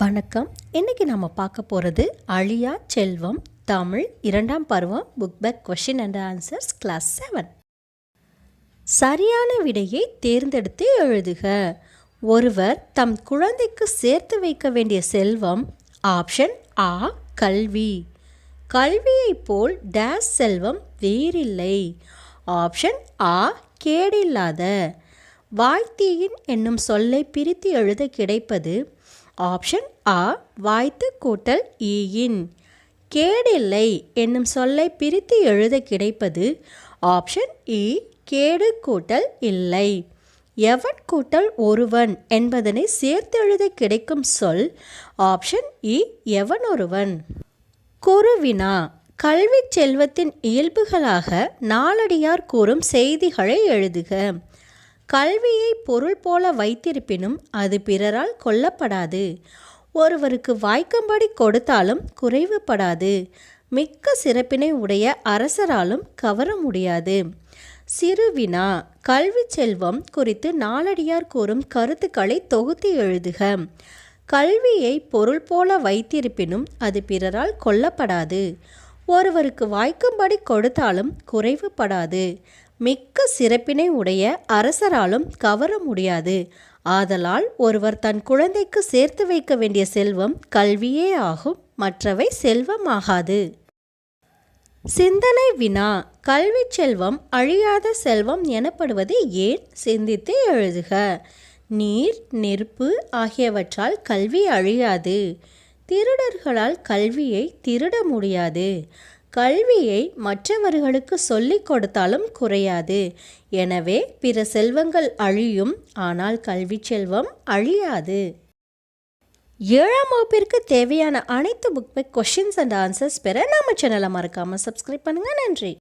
வணக்கம். இன்றைக்கி நம்ம பார்க்க போகிறது அழியா செல்வம் தமிழ் இரண்டாம் பருவம் book back question and answers class seven சரியான விடையை தேர்ந்தெடுத்து எழுதுக. ஒருவர் தம் குழந்தைக்கு சேர்த்து வைக்க வேண்டிய செல்வம் ஆப்ஷன் ஆ கல்வி. கல்வியைப் போல் டேஸ் செல்வம் வேறில்லை. ஆப்ஷன் ஆ கேடில்லாத. வாழ்த்தியின் என்னும் சொல்லை பிரித்து எழுத கிடைப்பது ஆப்ஷன் ஆ வாய்த்து கூட்டல் ஈயின் கேடில்லை என்னும் சொல்லை பிரித்து எழுத கிடைப்பது. ஆப்ஷன் இ e, கேடு கூட்டல் இல்லை. எவன் கூட்டல் ஒருவன் என்பதனை சேர்த்து எழுத கிடைக்கும் சொல். ஆப்ஷன் இ e, எவன் ஒருவன். குருவினா கல்வி செல்வத்தின் இயல்புகளாக நாளடியார் கூறும் செய்திகளை எழுதுக. கல்வியை பொருள் போல வைத்திருப்பினும் அது பிறரால் கொல்லப்படாது. ஒருவருக்கு வாய்க்கும்படி கொடுத்தாலும் குறைவுபடாது. மிக்க சிறப்பினை உடைய அரசராலும் கவர முடியாது. சிறுவினா கல்வி செல்வம் குறித்து நாளடியார் கூறும் கருத்துக்களை தொகுத்து எழுதுக. கல்வியை பொருள் போல வைத்திருப்பினும் அது பிறரால் கொல்லப்படாது. ஒருவருக்கு வாய்க்கும்படி கொடுத்தாலும் குறைவுபடாது. மிக்க சிறப்பினை உடைய அரசராலும் கவர முடியாது. ஆதலால் ஒருவர் தன் குழந்தைக்கு சேர்த்து வைக்க வேண்டிய செல்வம் கல்வியே ஆகும் மற்றவை செல்வமாகாது. சிந்தனை வினா கல்வி செல்வம் அழியாத செல்வம் எனப்படுவது ஏன்? சிந்தித்து எழுதுக. நீர் நெருப்பு ஆகியவற்றால் கல்வி அழியாது. திருடர்களால் கல்வியை திருட முடியாது. கல்வியை மற்றவர்களுக்கு சொல்லிக் கொடுத்தாலும் குறையாது. எனவே பிற செல்வங்கள் அழியும் ஆனால் கல்வி செல்வம் அழியாது. ஏழாம் வகுப்பிற்கு தேவையான அனைத்து book back questions and answers பெற நம்ம சேனலை மறக்காமல் சப்ஸ்கிரைப் பண்ணுங்கள் நன்றி.